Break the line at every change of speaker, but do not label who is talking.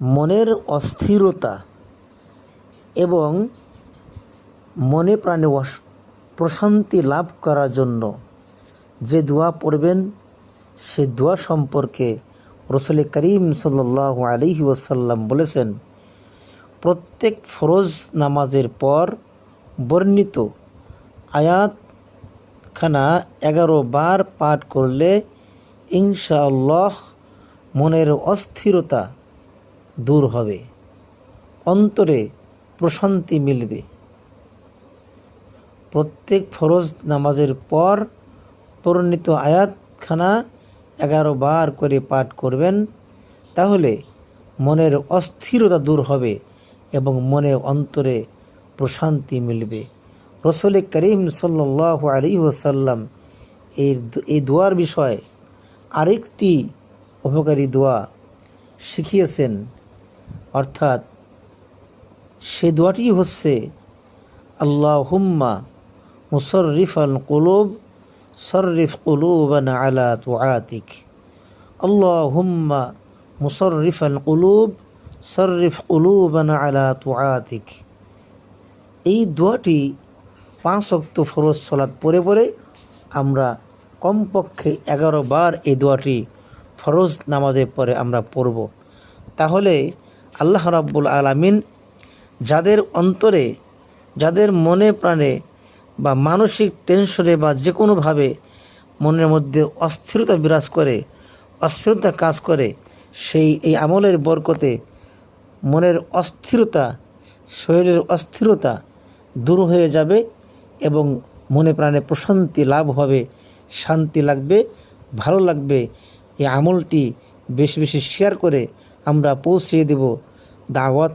মনের অস্থিরতা এবং মনে প্রাণে প্রশান্তি লাভ করার জন্য যে দোয়া পড়বেন, সে দোয়া সম্পর্কে রসুল করিম সাল্লাহ আলহি ওসাল্লাম বলেছেন, প্রত্যেক ফরজ নামাজের পর বর্ণিত আয়াতখানা এগারো বার পাঠ করলে ইনশাআল্লাহ মনের অস্থিরতা দূর হবে। অন্তরে প্রশান্তি মিলবে। প্রত্যেক ফরজ নামাজের পর বর্ণিত আয়াতখানা এগারো বার করে পাঠ করবেন, তাহলে মনের অস্থিরতা দূর হবে এবং মনে অন্তরে প্রশান্তি মিলবে। রসুল করিম সাল্লাহ আলী ওসাল্লাম এই এই দোয়ার বিষয়ে আরেকটি উপকারী দোয়া শিখিয়েছেন। অর্থাৎ সে দোয়াটি হচ্ছে আল্লাহ হুম্মা মুসর্রিফ আল কুলুব সর্রিফ কুলুবান আলা তুআতিক। আল্লাহ হুম্মা মুসর্রিফ আল কুলুব সর্রিফ কুলুবান আলা তুআতিক। এই দোয়াটি পাঁচ অক্ত ফরজ সলাৎ পরে পরে আমরা কমপক্ষে এগারো বার এই দোয়াটি ফরজ নামাজের পরে আমরা পড়ব। তাহলে আল্লাহ রাব্বুল আলামিন যাদের অন্তরে, যাদের মনে প্রাণে বা মানসিক টেনশনে বা যে কোনোভাবে মনের মধ্যে অস্থিরতা বিরাজ করে, অস্থিরতা কাজ করে, সেই এই আমলের বরকতে মনের অস্থিরতা, শরীরের অস্থিরতা দূর হয়ে যাবে এবং মনে প্রাণে প্রশান্তি লাভ হবে, শান্তি লাগবে, ভালো লাগবে। এই আমলটি বেশি বেশি শেয়ার করে আমরা পৌঁছিয়ে দেব। দাওয়াত